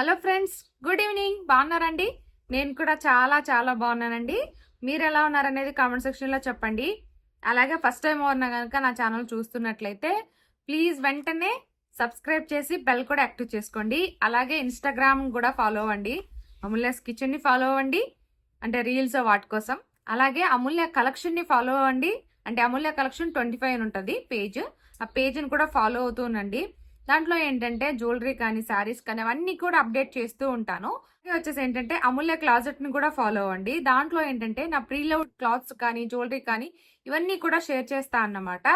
Hello friends good evening. బాగున్నారండి? నేను కూడా చాలా చాలా బాగున్నానండి. మీరు ఎలా ఉన్నారనేది కామెంట్ సెక్షన్లో చెప్పండి. అలాగే ఫస్ట్ టైం ఉన్నా కనుక నా ఛానల్ చూస్తున్నట్లయితే ప్లీజ్ వెంటనే సబ్స్క్రైబ్ చేసి బెల్ కూడా యాక్టివ్ చేసుకోండి. అలాగే ఇన్స్టాగ్రామ్ కూడా ఫాలో అవ్వండి. అమూల్యాస్ కిచెన్ని ఫాలో అవ్వండి. అంటే రీల్స్ వాటి కోసం. అలాగే అమూల్య కలెక్షన్ని ఫాలో అవ్వండి. అంటే అమూల్య కలెక్షన్ ట్వంటీ ఫైవ్ ఉంటుంది పేజ్. ఆ పేజ్ని కూడా ఫాలో అవుతూ ఉండండి. దాంట్లో ఏంటంటే జ్యువెలరీ కానీ శారీస్ కానీ అవన్నీ కూడా అప్డేట్ చేస్తూ ఉంటాను. వచ్చేసి ఏంటంటే అమూల్య క్లాజెట్ని కూడా ఫాలో అవ్వండి దాంట్లో ఏంటంటే నా ప్రీలౌడ్ క్లాత్స్ కానీ జ్యువెలరీ కానీ ఇవన్నీ కూడా షేర్ చేస్తా అన్నమాట.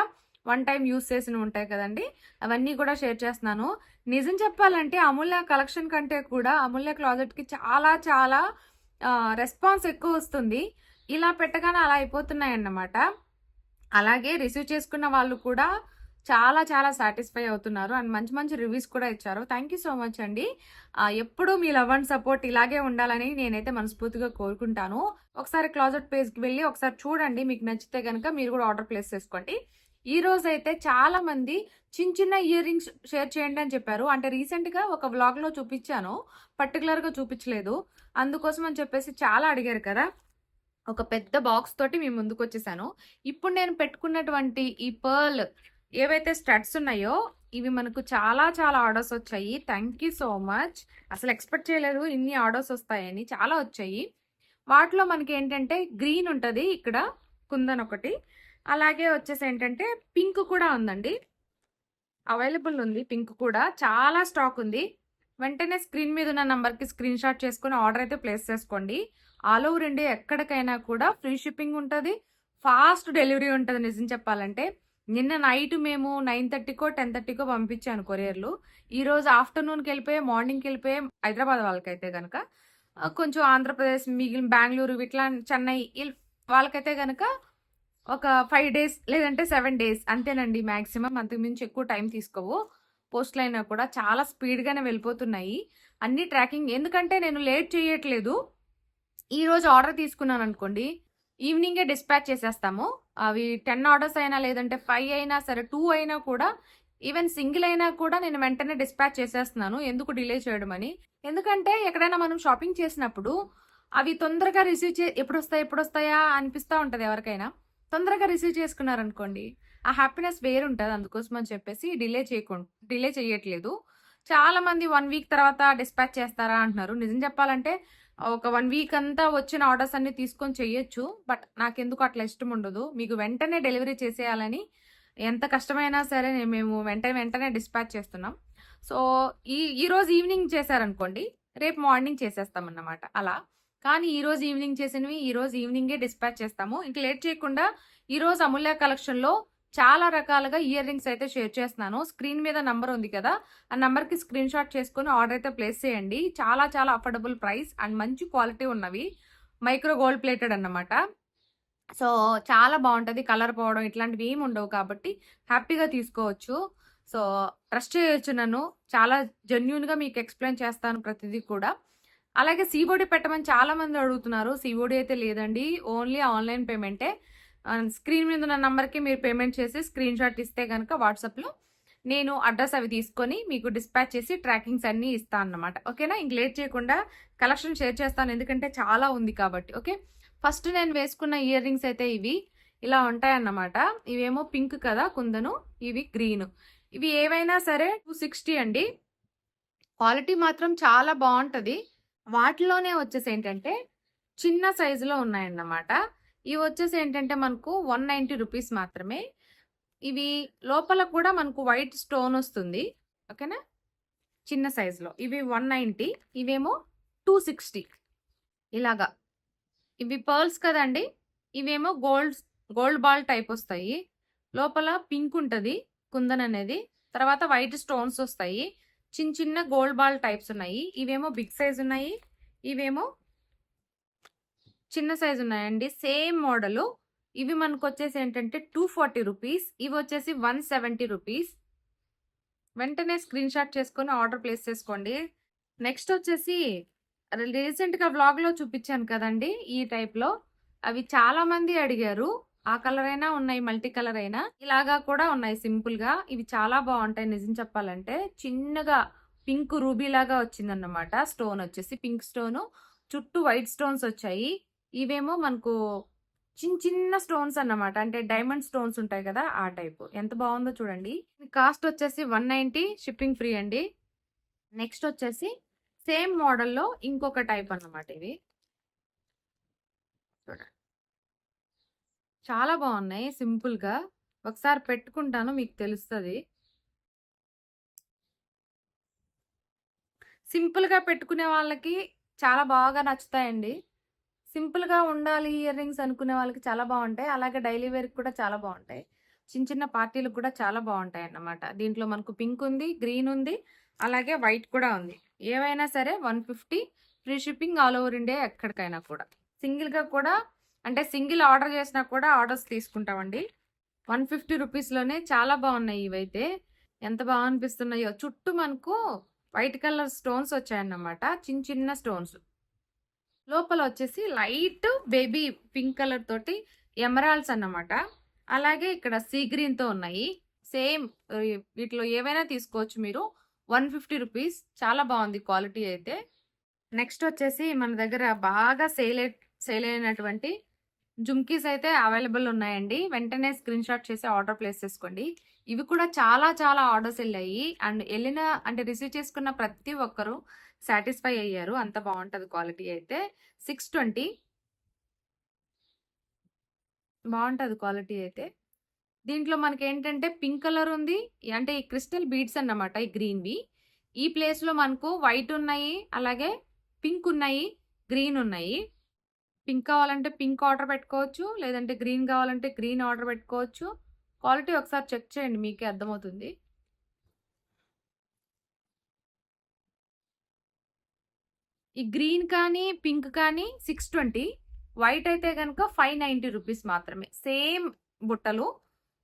వన్ టైం యూస్ చేసినవి ఉంటాయి కదండి. అవన్నీ కూడా షేర్ చేస్తున్నాను. నిజం చెప్పాలంటే అమూల్య కలెక్షన్ కంటే కూడా అమూల్య క్లాజెట్కి చాలా చాలా రెస్పాన్స్ ఎక్కువ వస్తుంది. ఇలా పెట్టగానే అలా అయిపోతున్నాయి అన్నమాట అలాగే రిసీవ్ చేసుకున్న వాళ్ళు కూడా చాలా చాలా సాటిస్ఫై అవుతున్నారు. అండ్ మంచి మంచి రివ్యూస్ కూడా ఇచ్చారు. థ్యాంక్ యూ సో మచ్ అండి. ఎప్పుడూ మీ లవ్ అండ్ సపోర్ట్ ఇలాగే ఉండాలని నేనైతే మనస్ఫూర్తిగా కోరుకుంటాను. ఒకసారి క్లాజెట్ పేజ్కి వెళ్ళి ఒకసారి చూడండి. మీకు నచ్చితే కనుక మీరు కూడా ఆర్డర్ ప్లేస్ చేసుకోండి. ఈ రోజు అయితే చాలా మంది చిన్న చిన్న ఇయర్ రింగ్స్ షేర్ చేయండి అని చెప్పారు. అంటే రీసెంట్గా ఒక వ్లాగ్లో చూపించాను. పర్టికులర్గా చూపించలేదు. అందుకోసం అని చెప్పేసి చాలా అడిగారు కదా. ఒక పెద్ద బాక్స్ తోటి మీ ముందుకు వచ్చేసాను. ఇప్పుడు నేను పెట్టుకున్నటువంటి ఈ పర్ల్ ఏవైతే స్టడ్స్ ఉన్నాయో ఇవి మనకు చాలా చాలా ఆర్డర్స్ వచ్చాయి. Thank you so much. అసలు ఎక్స్పెక్ట్ చేయలేదు ఇన్ని ఆర్డర్స్ వస్తాయని. చాలా వచ్చాయి. వాటిలో మనకి ఏంటంటే గ్రీన్ ఉంటుంది ఇక్కడ కుందన్ ఒకటి. అలాగే వచ్చేసి ఏంటంటే పింక్ కూడా ఉందండి. అవైలబుల్ ఉంది పింక్ కూడా. చాలా స్టాక్ ఉంది. వెంటనే స్క్రీన్ మీద ఉన్న నెంబర్కి స్క్రీన్ షాట్ చేసుకుని ఆర్డర్ అయితే ప్లేస్ చేసుకోండి. ఆల్ ఓవర్ ఇండియా ఎక్కడికైనా కూడా ఫ్రీ షిప్పింగ్ ఉంటుంది. ఫాస్ట్ డెలివరీ ఉంటుంది నిజం చెప్పాలంటే. నిన్న నైట్ మేము నైన్ థర్టీకో టెన్ థర్టీకో పంపించాను కొరియర్లు. ఈ రోజు ఆఫ్టర్నూన్కి వెళ్ళిపోయి మార్నింగ్కి వెళ్ళిపోయి హైదరాబాద్ వాళ్ళకైతే కనుక కొంచెం ఆంధ్రప్రదేశ్ మిగిలిన బెంగళూరు ఇట్లా చెన్నై వాళ్ళకైతే కనుక ఒక ఫైవ్ డేస్ లేదంటే సెవెన్ డేస్ అంతేనండి మ్యాక్సిమం అంతకు మించి ఎక్కువ టైం తీసుకోవు. పోస్ట్లు అయినా కూడా చాలా స్పీడ్గానే వెళ్ళిపోతున్నాయి. అన్ని ట్రాకింగ్ ఎందుకంటే నేను లేట్ చేయట్లేదు. ఈరోజు ఆర్డర్ తీసుకున్నాను అనుకోండి ఈవినింగే డిస్పాచ్ చేసేస్తాము. అవి టెన్ ఆర్డర్స్ అయినా లేదంటే ఫైవ్ అయినా సరే టూ అయినా కూడా ఈవెన్ సింగిల్ అయినా కూడా నేను వెంటనే డిస్పాచ్ చేసేస్తున్నాను. ఎందుకు డిలే చేయడం అని? ఎందుకంటే ఎక్కడైనా మనం షాపింగ్ చేసినప్పుడు అవి తొందరగా రిసీవ్ చే ఎప్పుడు వస్తాయి ఎప్పుడు వస్తాయా అనిపిస్తూ ఉంటుంది ఎవరికైనా. తొందరగా రిసీవ్ చేసుకున్నారనుకోండి ఆ హ్యాపీనెస్ వేరు ఉంటుంది అందుకోసం అని చెప్పేసి డిలే చేయకుండా డిలే చేయట్లేదు. చాలా మంది వన్ వీక్ తర్వాత డిస్పాచ్ చేస్తారా అంటున్నారు. నిజం చెప్పాలంటే ఒక వన్ వీక్ అంతా వచ్చిన ఆర్డర్స్ అన్ని తీసుకొని చెయ్యొచ్చు బట్ నాకెందుకు అట్లా ఇష్టం ఉండదు. మీకు వెంటనే డెలివరీ చేసేయాలని ఎంత కష్టమైనా సరే మేము వెంటనే వెంటనే డిస్పాచ్ చేస్తున్నాం. సో ఈ ఈరోజు ఈవినింగ్ చేశారనుకోండి రేపు మార్నింగ్ చేసేస్తామన్నమాట అలా. కానీ ఈరోజు ఈవినింగ్ చేసినవి ఈరోజు ఈవినింగే డిస్పాచ్ చేస్తాము. ఇంక లేట్ చేయకుండా ఈరోజు అమూల్య కలెక్షన్లో చాలా రకాలుగా ఇయర్ రింగ్స్ అయితే షేర్ చేస్తున్నాను. స్క్రీన్ మీద నంబర్ ఉంది కదా ఆ నెంబర్కి స్క్రీన్ షాట్ చేసుకుని ఆర్డర్ అయితే ప్లేస్ చేయండి. చాలా చాలా అఫోర్డబుల్ ప్రైస్ అండ్ మంచి క్వాలిటీ ఉన్నవి. మైక్రో గోల్డ్ ప్లేటెడ్ అన్నమాట. సో చాలా బాగుంటుంది. కలర్ పోవడం ఇట్లాంటివి ఏమి ఉండవు కాబట్టి హ్యాపీగా తీసుకోవచ్చు. సో ట్రస్ట్ చేయొచ్చు నన్ను. చాలా జెన్యున్గా మీకు ఎక్స్ప్లెయిన్ చేస్తాను ప్రతిదీ కూడా. అలాగే సీబోడి పెట్టమని చాలా మంది అడుగుతున్నారు. సీబోడి అయితే లేదండి. Only online పేమెంటే. స్క్రీన్ మీద ఉన్న నెంబర్కి మీరు పేమెంట్ చేసి స్క్రీన్ షాట్ ఇస్తే కనుక వాట్సాప్లో నేను అడ్రస్ అవి తీసుకొని మీకు డిస్పాచ్ చేసి ట్రాకింగ్స్ అన్నీ ఇస్తాను అన్నమాట. ఓకేనా? ఇంక లేట్ చేయకుండా కలెక్షన్ షేర్ చేస్తాను. ఎందుకంటే చాలా ఉంది కాబట్టి. ఓకే? ఫస్ట్ నేను వేసుకున్న ఇయర్ రింగ్స్ అయితే ఇవి ఇలా ఉంటాయన్నమాట. ఇవేమో పింక్ కదా కుందను ఇవి గ్రీన్. ఇవి ఏవైనా సరే టూ సిక్స్టీ అండి. క్వాలిటీ మాత్రం చాలా బాగుంటుంది. వాటిలోనే వచ్చేసి ఏంటంటే చిన్న సైజులో ఉన్నాయన్నమాట. ఇవి వచ్చేసి ఏంటంటే మనకు వన్ నైంటీ రూపీస్ మాత్రమే. ఇవి లోపల కూడా మనకు వైట్ స్టోన్ వస్తుంది. ఓకేనా? చిన్న సైజులో. ఇవి వన్ నైంటీ ఇవేమో టూ సిక్స్టీ. ఇలాగా. ఇవి పర్ల్స్ కదండి. ఇవేమో గోల్డ్ గోల్డ్ బాల్ టైప్ వస్తాయి. లోపల పింక్ ఉంటుంది కుందన్ అనేది. తర్వాత వైట్ స్టోన్స్ వస్తాయి. చిన్న చిన్న గోల్డ్ బాల్ టైప్స్ ఉన్నాయి. ఇవేమో బిగ్ సైజ్ ఉన్నాయి. ఇవేమో చిన్న సైజు ఉన్నాయండి. Same model. ఇవి మనకు వచ్చేసి ఏంటంటే టూ ఫార్టీ రూపీస్. ఇవి వచ్చేసి వన్ సెవెంటీ రూపీస్. వెంటనే స్క్రీన్ షాట్ చేసుకొని ఆర్డర్ ప్లేస్ చేసుకోండి. నెక్స్ట్ వచ్చేసి రీసెంట్గా వ్లాగ్లో చూపించాను కదండి ఈ టైప్లో. అవి చాలా మంది అడిగారు. ఆ కలర్ అయినా ఉన్నాయి మల్టీ కలర్ అయినా ఇలాగా కూడా ఉన్నాయి సింపుల్గా. ఇవి చాలా బాగుంటాయి నిజం చెప్పాలంటే. చిన్నగా పింక్ రూబీ లాగా వచ్చిందన్నమాట. స్టోన్ వచ్చేసి పింక్ స్టోను. చుట్టూ వైట్ స్టోన్స్ వచ్చాయి. ఇవేమో మనకు చిన్న చిన్న స్టోన్స్ అన్నమాట. అంటే డైమండ్ స్టోన్స్ ఉంటాయి కదా ఆ టైప్. ఎంత బాగుందో చూడండి. కాస్ట్ వచ్చేసి వన్ నైంటీ షిప్పింగ్ ఫ్రీ అండి. నెక్స్ట్ వచ్చేసి సేమ్ మోడల్లో ఇంకొక టైప్ అన్నమాట ఇవి. చూడండి. చాలా బాగున్నాయి సింపుల్గా. ఒకసారి పెట్టుకుంటాను మీకు తెలుస్తుంది. సింపుల్గా పెట్టుకునే వాళ్ళకి చాలా బాగా నచ్చుతాయండి. సింపుల్గా ఉండాలి ఇయర్ రింగ్స్ అనుకునే వాళ్ళకి చాలా బాగుంటాయి. అలాగే డైలీ వేర్కి కూడా చాలా బాగుంటాయి. చిన్న చిన్న పార్టీలకు కూడా చాలా బాగుంటాయి అన్నమాట. దీంట్లో మనకు పింక్ ఉంది గ్రీన్ ఉంది అలాగే వైట్ కూడా ఉంది. ఏవైనా సరే one fifty free shipping all over India ఎక్కడికైనా కూడా. సింగిల్గా కూడా అంటే సింగిల్ ఆర్డర్ చేసినా కూడా ఆర్డర్స్ తీసుకుంటామండి. వన్ ఫిఫ్టీ రూపీస్లోనే చాలా బాగున్నాయి ఇవైతే. ఎంత బాగా అనిపిస్తున్నాయో చుట్టూ మనకు వైట్ కలర్ స్టోన్స్ వచ్చాయన్నమాట. చిన్న చిన్న స్టోన్స్. లోపల వచ్చేసి లైట్ బేబీ పింక్ కలర్ తోటి ఎమరాల్స్ అన్నమాట. అలాగే ఇక్కడ సీ గ్రీన్తో ఉన్నాయి. సేమ్ వీటిలో ఏవైనా తీసుకోవచ్చు మీరు. One fifty rupees. చాలా బాగుంది క్వాలిటీ అయితే. నెక్స్ట్ వచ్చేసి మన దగ్గర బాగా సేల్ సేల్ అయినటువంటి జుమ్కీస్ అయితే అవైలబుల్ ఉన్నాయండి. వెంటనే స్క్రీన్ షాట్ చేసి ఆర్డర్ ప్లేస్ చేసుకోండి. ఇవి కూడా చాలా చాలా ఆర్డర్స్ వెళ్ళాయి అండ్ వెళ్ళిన అంటే రిసీవ్ చేసుకున్న ప్రతి ఒక్కరు సాటిస్ఫై అయ్యారు. అంత బాగుంటుంది క్వాలిటీ అయితే. Six twenty. బాగుంటుంది క్వాలిటీ అయితే. దీంట్లో మనకి ఏంటంటే పింక్ కలర్ ఉంది. అంటే ఈ క్రిస్టల్ బీడ్స్ అన్నమాట ఈ గ్రీన్వి. ఈ ప్లేస్లో మనకు వైట్ ఉన్నాయి అలాగే పింక్ ఉన్నాయి గ్రీన్ ఉన్నాయి. పింక్ కావాలంటే పింక్ ఆర్డర్ పెట్టుకోవచ్చు లేదంటే గ్రీన్ కావాలంటే గ్రీన్ ఆర్డర్ పెట్టుకోవచ్చు. క్వాలిటీ ఒకసారి చెక్ చేయండి మీకే అర్థమవుతుంది. ఈ గ్రీన్ కానీ పింక్ కానీ సిక్స్ ట్వంటీ వైట్ అయితే కనుక ఫైవ్ నైంటీ రూపీస్ మాత్రమే. సేమ్ బుట్టలు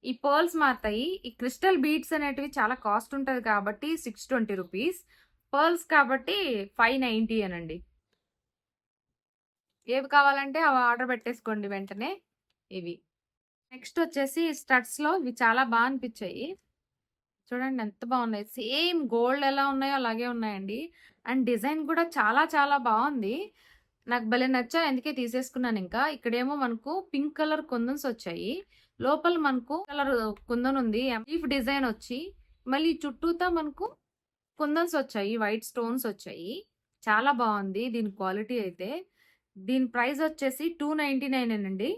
ఈ పర్ల్స్ మారుతాయి. ఈ క్రిస్టల్ బీడ్స్ అనేటివి చాలా కాస్ట్ ఉంటుంది కాబట్టి సిక్స్ ట్వంటీ రూపీస్. పర్ల్స్ కాబట్టి ఫైవ్ నైంటీ అనండి. ఏవి కావాలంటే అవి ఆర్డర్ పెట్టేసుకోండి వెంటనే. ఇవి. నెక్స్ట్ వచ్చేసి స్టడ్స్లో ఇవి చాలా బాగా అనిపించాయి. చూడండి ఎంత బాగున్నాయి. సేమ్ గోల్డ్ ఎలా ఉన్నాయో అలాగే ఉన్నాయండి. అండ్ డిజైన్ కూడా చాలా చాలా బాగుంది. నాకు భలే నచ్చా ఎందుకే తీసేసుకున్నాను ఇంకా. ఇక్కడేమో మనకు పింక్ కలర్ కుందన్స్ వచ్చాయి. లోపల మనకు కలర్ కుందన్ ఉంది. లీఫ్ డిజైన్ వచ్చి మళ్ళీ చుట్టూతా మనకు కుందన్స్ వచ్చాయి. వైట్ స్టోన్స్ వచ్చాయి. చాలా బాగుంది దీని క్వాలిటీ అయితే. దీని ప్రైస్ వచ్చేసి టూ నైంటీ నైన్ అండి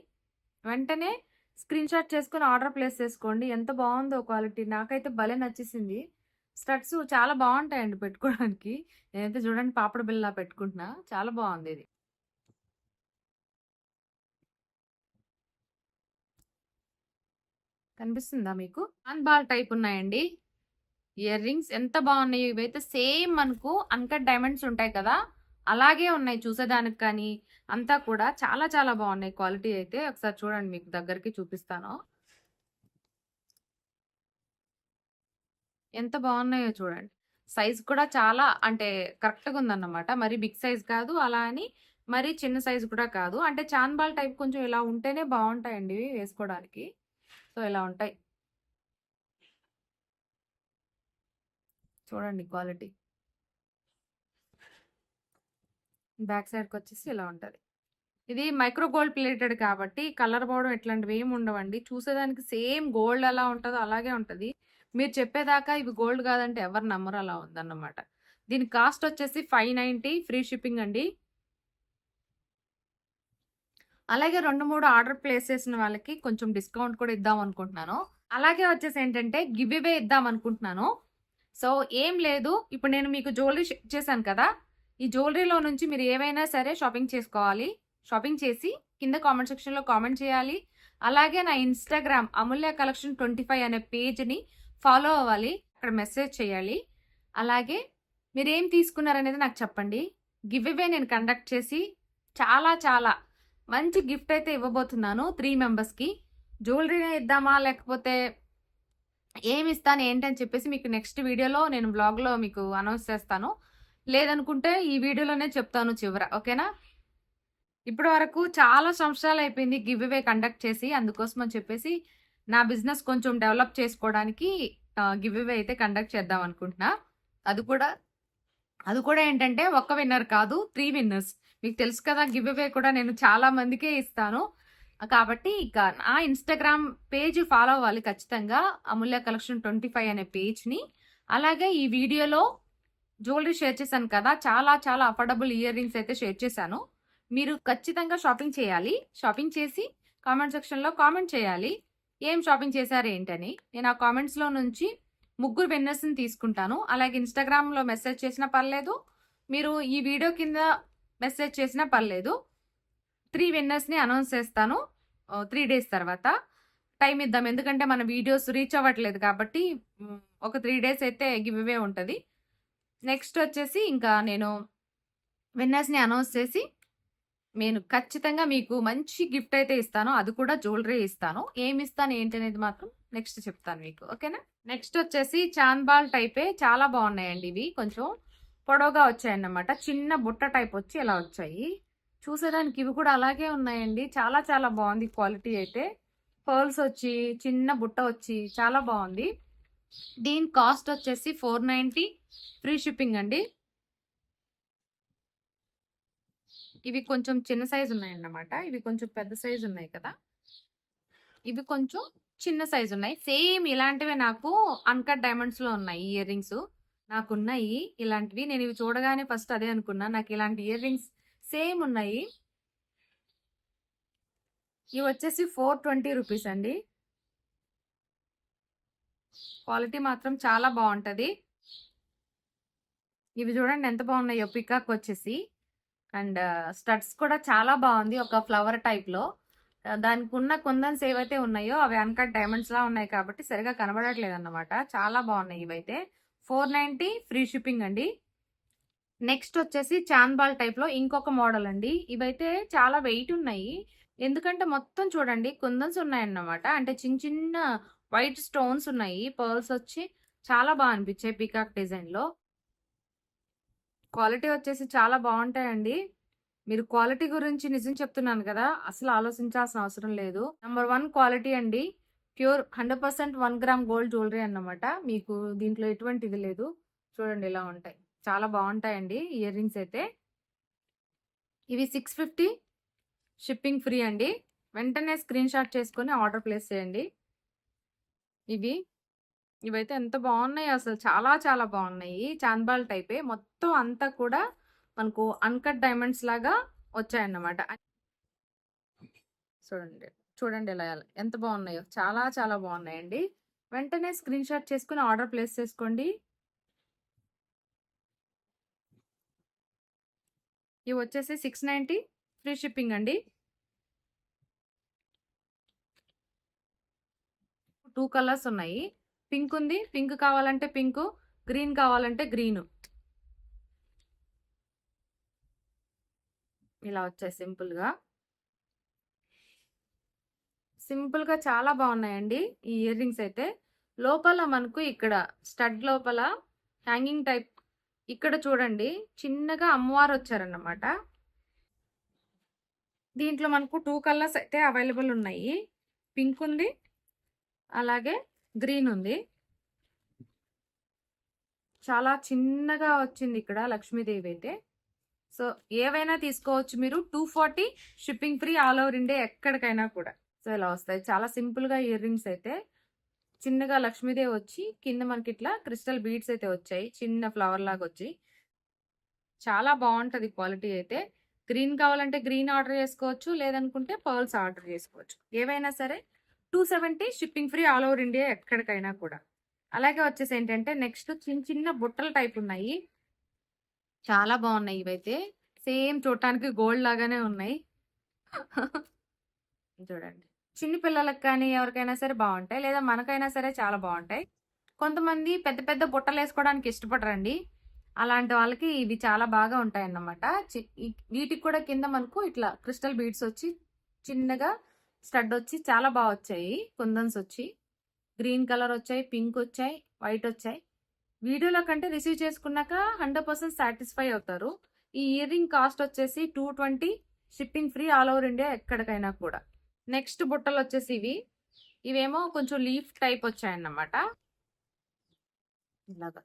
వెంటనే స్క్రీన్ షాట్ చేసుకుని ఆర్డర్ ప్లేస్ చేసుకోండి. ఎంత బాగుందో క్వాలిటీ. నాకైతే భలే నచ్చేసింది. స్టడ్స్ చాలా బాగుంటాయండి పెట్టుకోవడానికి. నేనైతే చూడండి పాపడ బిల్లా పెట్టుకుంటున్నా. చాలా బాగుంది ఇది. కనిపిస్తుందా మీకు? ఆన్ బాల్ టైప్ ఉన్నాయండి. ఇయర్ రింగ్స్ ఎంత బాగున్నాయి ఇవైతే సేమ్ మనకు అన్కట్ డైమండ్స్ ఉంటాయి కదా. అలాగే ఉన్నాయి. చూసేదానికి కానీ అంతా కూడా చాలా చాలా బాగున్నాయి. క్వాలిటీ అయితే ఒకసారి చూడండి మీకు దగ్గరికి చూపిస్తాను. ఎంత బాగున్నాయో చూడండి. సైజ్ కూడా చాలా అంటే కరెక్ట్గా ఉందన్నమాట. మరి బిగ్ సైజ్ కాదు అలా అని మరి చిన్న సైజ్ కూడా కాదు. అంటే చాన్బాల్ టైప్ కొంచెం ఇలా ఉంటేనే బాగుంటాయండి వేసుకోవడానికి. సో ఇలా ఉంటాయి. చూడండి క్వాలిటీ. బ్యాక్ సైడ్కి వచ్చేసి ఇలా ఉంటుంది. ఇది మైక్రో గోల్డ్ ప్లేటెడ్ కాబట్టి కలర్ పోవడం ఇట్లాంటివి ఏమి ఉండవండి. చూసేదానికి సేమ్ గోల్డ్ ఎలా ఉంటుందో అలాగే ఉంటుంది. మీరు చెప్పేదాకా ఇవి గోల్డ్ కాదంటే ఎవరు నమ్మరు అలా ఉందన్నమాట. దీని కాస్ట్ వచ్చేసి ఫైవ్ నైంటీ ఫ్రీ షిప్పింగ్ అండి. అలాగే రెండు మూడు ఆర్డర్ ప్లేస్ చేసిన వాళ్ళకి కొంచెం డిస్కౌంట్ కూడా ఇద్దాం అనుకుంటున్నాను. అలాగే వచ్చేసి ఏంటంటే గివ్ ఇవే ఇద్దాం అనుకుంటున్నాను. సో ఏం లేదు. ఇప్పుడు నేను మీకు జ్యువెలరీ చేశాను కదా. ఈ జ్యువెలరీలో నుంచి మీరు ఏవైనా సరే షాపింగ్ చేసుకోవాలి. షాపింగ్ చేసి కింద కామెంట్ సెక్షన్లో కామెంట్ చేయాలి. అలాగే నా Instagram Amulya collection twenty five అనే పేజ్ని ఫాలో అవ్వాలి. అక్కడ మెసేజ్ చేయాలి. అలాగే మీరు ఏం తీసుకున్నారనేది నాకు చెప్పండి. గివ్ ఇవే నేను కండక్ట్ చేసి చాలా చాలా మంచి గిఫ్ట్ అయితే ఇవ్వబోతున్నాను త్రీ మెంబర్స్కి. జ్యువెలరీనే ఇద్దామా? లేకపోతే ఏమి ఇస్తాను? ఏంటి అని చెప్పేసి మీకు నెక్స్ట్ వీడియోలో నేను బ్లాగ్లో మీకు అనౌన్స్ చేస్తాను. లేదనుకుంటే ఈ వీడియోలోనే చెప్తాను చివర ఓకేనా? ఇప్పటి వరకు చాలా సంవత్సరాలు అయిపోయింది గివ్ అవే కండక్ట్ చేసి అందుకోసం అని చెప్పేసి నా బిజినెస్ కొంచెం డెవలప్ చేసుకోవడానికి గివ్ అవే అయితే కండక్ట్ చేద్దాం అనుకుంటున్నా. అది కూడా అది కూడా ఏంటంటే ఒక్క విన్నర్ కాదు త్రీ విన్నర్స్. మీకు తెలుసు కదా గివ్ అవే కూడా నేను చాలా మందికే ఇస్తాను. కాబట్టి ఇక నా ఇన్స్టాగ్రామ్ పేజ్ ఫాలో అవ్వాలి ఖచ్చితంగా అమూల్య కలెక్షన్ ట్వంటీ ఫైవ్ అనే పేజ్ని. అలాగే ఈ వీడియోలో జ్యువెలరీ షేర్ చేశాను కదా చాలా చాలా అఫోర్డబుల్ ఇయర్ రింగ్స్ అయితే షేర్ చేశాను. మీరు ఖచ్చితంగా షాపింగ్ చేయాలి. షాపింగ్ చేసి కామెంట్ సెక్షన్లో కామెంట్ చేయాలి. ఏం షాపింగ్ చేశారు ఏంటని? నేను ఆ కామెంట్స్లో నుంచి ముగ్గురు విన్నర్స్ని తీసుకుంటాను. అలాగే ఇన్స్టాగ్రామ్లో మెసేజ్ చేసినా పర్లేదు. మీరు ఈ వీడియో కింద మెసేజ్ చేసినా పర్లేదు. త్రీ విన్నర్స్ని అనౌన్స్ చేస్తాను. త్రీ డేస్ తర్వాత. టైం ఇద్దాం. ఎందుకంటే మన వీడియోస్ రీచ్ అవ్వట్లేదు కాబట్టి ఒక త్రీ డేస్ అయితే గివ్వే ఉంటుంది. నెక్స్ట్ వచ్చేసి ఇంకా నేను విన్నర్స్ని అనౌన్స్ చేసి నేను ఖచ్చితంగా మీకు మంచి గిఫ్ట్ అయితే ఇస్తాను. అది కూడా జ్యువెలరీ ఇస్తాను. ఏమి ఇస్తాను ఏంటి అనేది మాత్రం నెక్స్ట్ చెప్తాను మీకు. ఓకేనా? నెక్స్ట్ వచ్చేసి చాంద్బాల్ టైపే చాలా బాగున్నాయండి ఇవి. కొంచెం పొడవుగా వచ్చాయన్నమాట. చిన్న బుట్ట టైప్ వచ్చి ఇలా వచ్చాయి. చూసేదానికి ఇవి కూడా అలాగే ఉన్నాయండి. చాలా చాలా బాగుంది క్వాలిటీ అయితే. పర్ల్స్ వచ్చి చిన్న బుట్ట వచ్చి చాలా బాగుంది. దీని కాస్ట్ వచ్చేసి ఫోర్ నైంటీ ఫ్రీ షిప్పింగ్ అండి. ఇవి కొంచెం చిన్న సైజు ఉన్నాయన్నమాట. ఇవి కొంచెం పెద్ద సైజు ఉన్నాయి కదా. ఇవి కొంచెం చిన్న సైజు ఉన్నాయి. సేమ్ ఇలాంటివే నాకు అన్కట్ డైమండ్స్లో ఉన్నాయి ఇయర్ రింగ్స్. నాకు ఉన్నాయి ఇలాంటివి. నేను ఇవి చూడగానే ఫస్ట్ అదే అనుకున్నా. నాకు ఇలాంటి ఇయర్ రింగ్స్ సేమ్ ఉన్నాయి. ఇవి వచ్చేసి ఫోర్ ట్వంటీ రూపీస్ అండి. క్వాలిటీ మాత్రం చాలా బాగుంటుంది ఇవి చూడండి ఎంత బాగున్నాయో పికాక్ వచ్చేసి అండ్ స్టడ్స్ కూడా చాలా బాగుంది ఒక ఫ్లవర్ టైప్లో. దానికి ఉన్న కుందన్స్ ఏవైతే ఉన్నాయో అవి అన్కట్ డైమండ్స్లా ఉన్నాయి కాబట్టి సరిగా కనబడట్లేదు అన్నమాట చాలా బాగున్నాయి ఇవైతే. ఫోర్ నైంటీ ఫ్రీ షిప్పింగ్ అండి. నెక్స్ట్ వచ్చేసి చాంద్బాల్ టైప్లో ఇంకొక మోడల్ అండి. ఇవైతే చాలా వెయిట్ ఉన్నాయి. ఎందుకంటే మొత్తం చూడండి కుందన్స్ ఉన్నాయన్నమాట. అంటే చిన్న చిన్న వైట్ స్టోన్స్ ఉన్నాయి. పర్ల్స్ వచ్చి చాలా బాగా అనిపించాయి పీకాక్ డిజైన్లో. క్వాలిటీ వచ్చేసి చాలా బాగుంటాయండి. మీరు క్వాలిటీ గురించి నిజం చెప్తున్నాను కదా అసలు ఆలోచించాల్సిన అవసరం లేదు. నెంబర్ వన్ క్వాలిటీ అండి. Pure hundred percent one gram gold jewellery అన్నమాట. మీకు దీంట్లో ఎటువంటి ఇది లేదు. చూడండి ఇలా ఉంటాయి. చాలా బాగుంటాయండి ఇయర్ రింగ్స్ అయితే. ఇవి సిక్స్ ఫిఫ్టీ షిప్పింగ్ ఫ్రీ అండి. వెంటనే స్క్రీన్ షాట్ చేసుకొని ఆర్డర్ ప్లేస్ చేయండి. ఇవి. ఇవైతే ఎంత బాగున్నాయి అసలు. చాలా చాలా బాగున్నాయి చాంద్బాల్ టైపే. మొత్తం అంతా కూడా మనకు అన్కట్ డైమండ్స్ లాగా వచ్చాయన్నమాట. చూడండి. చూడండి ఇలా ఎంత బాగున్నాయో చాలా చాలా బాగున్నాయండి వెంటనే స్క్రీన్ షాట్ చేసుకుని ఆర్డర్ ప్లేస్ చేసుకోండి. ఇవి వచ్చేసి సిక్స్ నైంటీ ఫ్రీ షిప్పింగ్ అండి. టూ కలర్స్ ఉన్నాయి. పింక్ ఉంది. పింక్ కావాలంటే పింక్ గ్రీన్ కావాలంటే గ్రీన్. ఇలా వచ్చాయి సింపుల్గా. సింపుల్గా చాలా బాగున్నాయండి ఈ ఇయర్ రింగ్స్ అయితే. లోపల మనకు ఇక్కడ స్టడ్ లోపల హ్యాంగింగ్ టైప్ ఇక్కడ చూడండి చిన్నగా అమ్మవారు వచ్చారన్నమాట. దీంట్లో మనకు టూ కలర్స్ అయితే అవైలబుల్ ఉన్నాయి. పింక్ ఉంది. అలాగే గ్రీన్ ఉంది. చాలా చిన్నగా వచ్చింది ఇక్కడ లక్ష్మీదేవి అయితే. సో ఏవైనా తీసుకోవచ్చు మీరు. Two forty shipping free all over India ఎక్కడికైనా కూడా. సో ఇలా వస్తాయి. చాలా సింపుల్గా ఇయర్ రింగ్స్ అయితే. చిన్నగా లక్ష్మీదేవి వచ్చి కింద మనకి ఇట్లా క్రిస్టల్ బీడ్స్ అయితే వచ్చాయి. చిన్న ఫ్లవర్ లాగా వచ్చి. చాలా బాగుంటుంది క్వాలిటీ అయితే. గ్రీన్ కావాలంటే గ్రీన్ ఆర్డర్ చేసుకోవచ్చు. లేదనుకుంటే పర్ల్స్ ఆర్డర్ చేసుకోవచ్చు. ఏవైనా సరే two seventy shipping free all over India ఎక్కడికైనా కూడా. అలాగే వచ్చేసి ఏంటంటే నెక్స్ట్ చిన్న చిన్న బుట్టల టైప్ ఉన్నాయి. చాలా బాగున్నాయి ఇవైతే. సేమ్ చూడటానికి గోల్డ్ లాగానే ఉన్నాయి. చూడండి. చిన్న పిల్లలకు కానీ ఎవరికైనా సరే బాగుంటాయి. లేదా మనకైనా సరే చాలా బాగుంటాయి. కొంతమంది పెద్ద పెద్ద బుట్టలు వేసుకోవడానికి ఇష్టపడరండి. అలాంటి వాళ్ళకి ఇవి చాలా బాగా ఉంటాయి అన్నమాట చి- వీటికి కూడా కింద మనకు ఇట్లా క్రిస్టల్ బీడ్స్ వచ్చి చిన్నగా స్టడ్ వచ్చి చాలా బాగా వచ్చాయి. కుందన్స్ వచ్చి గ్రీన్ కలర్ వచ్చాయి పింక్ వచ్చాయి వైట్ వచ్చాయి. వీడియోలో కంటే రిసీవ్ చేసుకున్నాక హండ్రెడ్ పర్సెంట్ సాటిస్ఫై అవుతారు. ఈ ఇయర్ రింగ్ కాస్ట్ వచ్చేసి two twenty shipping free all over India ఎక్కడికైనా కూడా. నెక్స్ట్ బుట్టలు వచ్చేసి ఇవి. ఇవేమో కొంచెం లీఫ్ టైప్ వచ్చాయన్నమాట. ఇలాగా.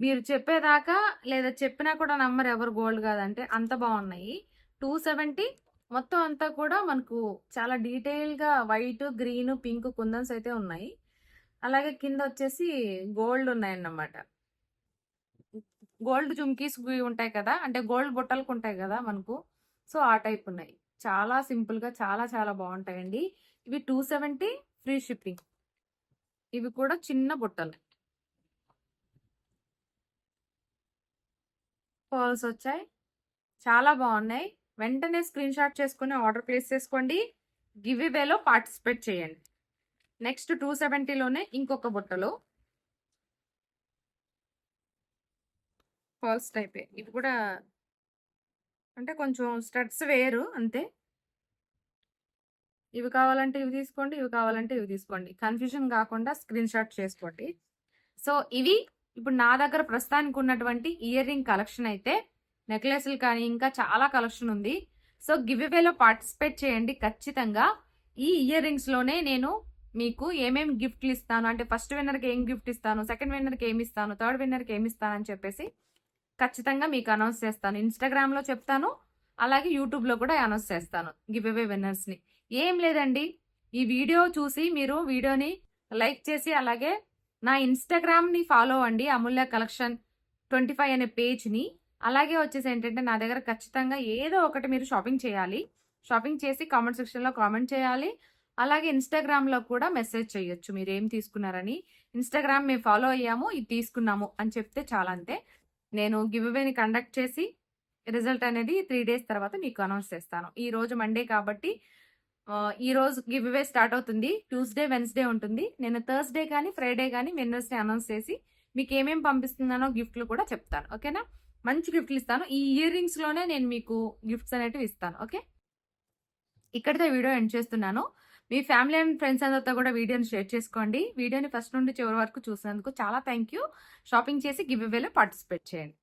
మీరు చెప్పేదాకా లేదా చెప్పినా కూడా నమ్మరు ఎవరు గోల్డ్ కాదంటే అంత బాగున్నాయి. టూ సెవెంటీ మొత్తం అంతా కూడా మనకు చాలా డీటెయిల్గా వైట్ గ్రీన్ పింక్ కుందన్స్ అయితే ఉన్నాయి. అలాగే కింద వచ్చేసి గోల్డ్ ఉన్నాయన్నమాట. గోల్డ్ జుమ్కీస్ ఉంటాయి కదా అంటే గోల్డ్ బుట్టలకు ఉంటాయి కదా మనకు. సో ఆ టైప్ ఉన్నాయి. చాలా సింపుల్గా చాలా చాలా బాగుంటాయండి. ఇవి టూ సెవెంటీ ఫ్రీ షిప్పింగ్. ఇవి కూడా చిన్న బుట్టలు. పర్ల్స్ వచ్చాయి. చాలా బాగున్నాయి. వెంటనే స్క్రీన్ షాట్ చేసుకుని ఆర్డర్ ప్లేస్ చేసుకోండి. గివ్ ఇవేలో పార్టిసిపేట్ చేయండి. నెక్స్ట్ టూ సెవెంటీలోనే ఇంకొక బుట్టలో. ఫాల్స్ టైపే. ఇది కూడా అంటే కొంచెం స్టడ్స్ వేయరు అంతే. ఇవి కావాలంటే ఇవి తీసుకోండి ఇవి కావాలంటే ఇవి తీసుకోండి. కన్ఫ్యూజన్ కాకుండా స్క్రీన్ షాట్ చేసుకోండి. సో ఇవి ఇప్పుడు నా దగ్గర ప్రస్తుతానికి ఉన్నటువంటి ఇయర్ రింగ్ కలెక్షన్ అయితే నెక్లెస్లు కానీ ఇంకా చాలా కలెక్షన్ ఉంది. సో గివ్ ఇవేలో పార్టిసిపేట్ చేయండి ఖచ్చితంగా. ఈ ఇయర్ రింగ్స్లోనే నేను మీకు ఏమేమి గిఫ్ట్లు ఇస్తాను అంటే ఫస్ట్ విన్నర్కి ఏం గిఫ్ట్ ఇస్తాను సెకండ్ విన్నర్కి ఏమి ఇస్తాను థర్డ్ విన్నర్కి ఏమి ఇస్తాను అని చెప్పేసి ఖచ్చితంగా మీకు అనౌన్స్ చేస్తాను. ఇన్స్టాగ్రామ్లో చెప్తాను అలాగే యూట్యూబ్లో కూడా అనౌన్స్ చేస్తాను గివ్ అవే విన్నర్స్ని. ఏం లేదండి. ఈ వీడియో చూసి మీరు వీడియోని లైక్ చేసి అలాగే నా ఇన్స్టాగ్రామ్ని ఫాలో అవ్వండి. అమూల్య కలెక్షన్ ట్వంటీ ఫైవ్ అనే పేజ్ని. అలాగే వచ్చేసి ఏంటంటే నా దగ్గర ఖచ్చితంగా ఏదో ఒకటి మీరు షాపింగ్ చేయాలి. షాపింగ్ చేసి కామెంట్ సెక్షన్లో కామెంట్ చేయాలి. అలాగే ఇన్స్టాగ్రామ్లో కూడా మెసేజ్ చేయొచ్చు మీరు ఏం తీసుకున్నారని. ఇన్స్టాగ్రామ్ మేము ఫాలో అయ్యాము ఇది తీసుకున్నాము అని చెప్తే చాలా అంతే నేను గివ్ అవేని కండక్ట్ చేసి రిజల్ట్ అనేది త్రీ డేస్ తర్వాత మీకు అనౌన్స్ చేస్తాను. ఈ రోజు మండే కాబట్టి ఈ రోజు గివ్ అవే స్టార్ట్ అవుతుంది. ట్యూస్డే వెన్స్డే ఉంటుంది. నేను థర్స్డే కానీ ఫ్రైడే కానీ వెన్నెస్డే అనౌన్స్ చేసి మీకు ఏమేమి పంపిస్తున్నానో గిఫ్ట్లు కూడా చెప్తాను. ఓకేనా? మంచి గిఫ్ట్లు ఇస్తాను. ఈ ఇయర్ రింగ్స్లోనే నేను మీకు గిఫ్ట్స్ అనేటివి ఇస్తాను. ఓకే? ఇక్కడితో వీడియో ఎండ్ చేస్తున్నాను. మీ ఫ్యామిలీ అండ్ ఫ్రెండ్స్ అందరితో కూడా వీడియోని షేర్ చేసుకోండి. వీడియోని ఫస్ట్ నుండి చివరి వరకు చూసినందుకు చాలా థ్యాంక్ యూ. షాపింగ్ చేసి గివ్ అవేలో పార్టిసిపేట్ చేయండి.